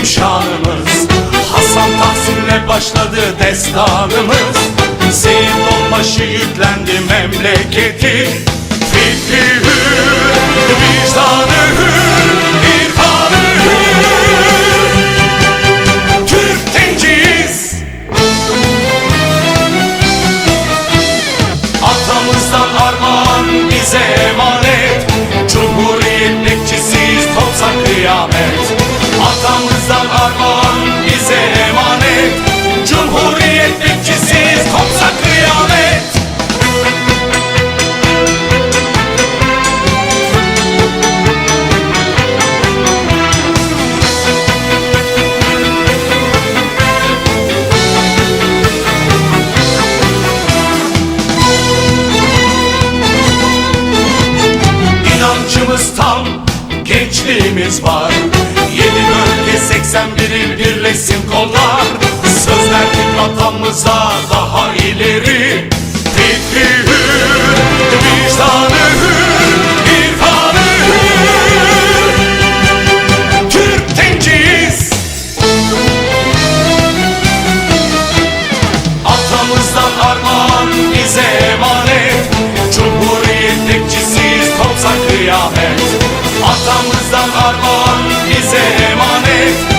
bizim şanımız. Hasan Tahsin'le başladı destanımız. Seyit Onbaşı yüklendi memleketi. Fikri hür, vicdanı hür, irfanı hür. Türk tenciyiz. Atamızdan armağan bize emanet. Cumhuriyet bekçisiyiz topsa kıyamet Hakkımız tam, gençliğimiz var. Yedi bölge 81'i birleşsin kollar. Söz verdik vatanımıza daha ileri. Fikri hür, vicdanı hür, irfanı. Hür Türk genciyiz Atamızdan armağan bize. Atamızdan armağan bize emanet.